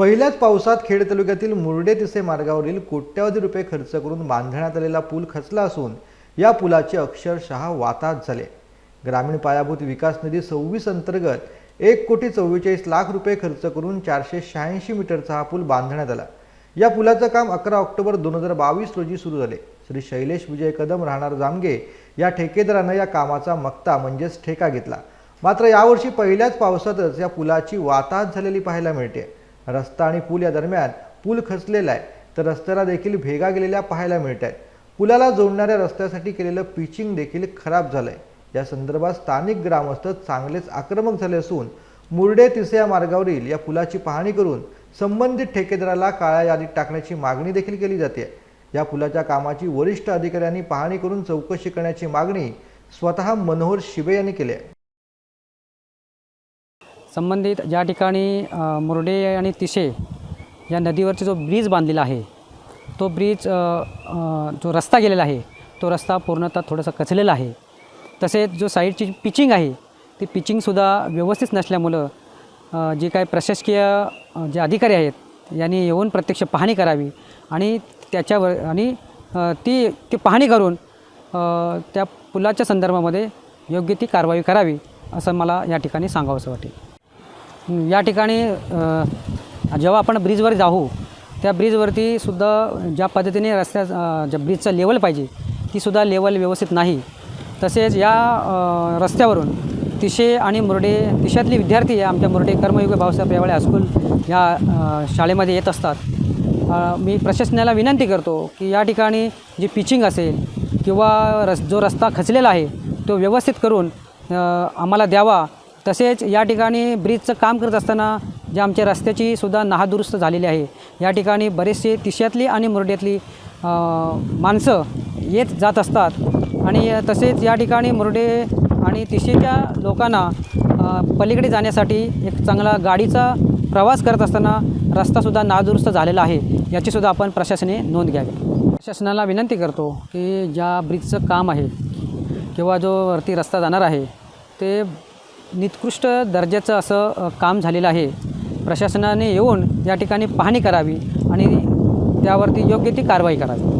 पहिल्याच पावसात खेड तालुक्यातील मुरडे तिसे मार्गावरील कोट्यवधी रुपये खर्च करून बांधण्यात आलेला पूल खचला असून या पुलाचे अक्षरशः वाताहत झाले. ग्रामीण पायाभूत विकास निधी सव्वीस अंतर्गत एक कोटी चव्वेचाळीस लाख रुपये खर्च करून चारशे शहाऐंशी मीटरचा हा पूल बांधण्यात आला. या पुलाचं काम अकरा ऑक्टोबर दोन हजार बावीस रोजी सुरू झाले. श्री शैलेश विजय कदम राहणार जामगे या ठेकेदारानं या कामाचा मक्ता म्हणजेच ठेका घेतला. मात्र यावर्षी पहिल्याच पावसातच या पुलाची वाताहत झालेली पाहायला मिळते. रस्ता आणि पूल या दरम्यान पूल खचलेला आहे. तर रस्त्याला देखील भेगा गेलेल्या पाहायला मिळत आहेत. पुलाला जोडणाऱ्या रस्त्यासाठी केलेलं पिचिंग देखील खराब झालंय. या संदर्भात स्थानिक ग्रामस्थ चांगलेच आक्रमक झाले असून मुरडे तिसऱ्या मार्गावरील या पुलाची पाहणी करून संबंधित ठेकेदाराला काळ्या यादीत टाकण्याची मागणी देखील केली जाते. या पुलाच्या कामाची वरिष्ठ अधिकाऱ्यांनी पाहणी करून चौकशी करण्याची मागणी स्वतः मनोहर शिबे यांनी केली आहे. संबंधित ज्या ठिकाणी मुरडे आणि तिशे या नदीवरचा जो ब्रिज बांधलेला आहे तो ब्रिज जो रस्ता गेलेला आहे तो रस्ता पूर्णतः थोडासा कचलेला आहे. तसेच जो साईडची पिचिंग आहे ती पिचिंगसुद्धा व्यवस्थित नसल्यामुळं जे काय प्रशासकीय जे अधिकारी आहेत यांनी येऊन प्रत्यक्ष पाहणी करावी आणि त्याच्यावर आणि ती ती पाहणी करून त्या पुलाच्या संदर्भामध्ये योग्य ती कारवाई करावी असं मला या ठिकाणी सांगावंसं वाटेल. या ठिकाणी जेव्हा आपण ब्रिजवर जाऊ त्या ब्रिजवरती सुद्धा ज्या पद्धतीने रस्त्या ज्या ब्रिजचं लेवल पाहिजे तीसुद्धा लेवल व्यवस्थित नाही. तसेच या रस्त्यावरून तिशे आणि मुरडे तिशातले विद्यार्थी आमच्या मुरडे कर्मयुग भाऊसाहेब यावळे हायस्कूल या शाळेमध्ये येत असतात. मी प्रशासनाला विनंती करतो की या ठिकाणी जी पिचिंग असेल किंवा रस जो रस्ता खचलेला आहे तो व्यवस्थित करून आम्हाला द्यावा. तसेच या ठिकाणी ब्रिजचं काम करत असताना जे आमच्या रस्त्याची सुद्धा नाहदुरुस्त झालेली आहे. या ठिकाणी बरेचसे तिशातली आणि मुरड्यातली माणसं येत जात असतात. आणि तसेच या ठिकाणी मुरडे आणि तिशेच्या लोकांना पलीकडे जाण्यासाठी एक चांगला गाडीचा प्रवास करत असताना रस्तासुद्धा नादुरुस्त झालेला आहे. याचीसुद्धा आपण प्रशासने नोंद घ्यावी. प्रशासनाला विनंती करतो की ज्या ब्रिजचं काम आहे किंवा जो वरती रस्ता जाणार आहे ते निकृष्ट दर्जाचं असं काम झालेलं आहे. प्रशासनाने येऊन या ठिकाणी पाहणी करावी आणि त्यावरती योग्य ती कारवाई करावी.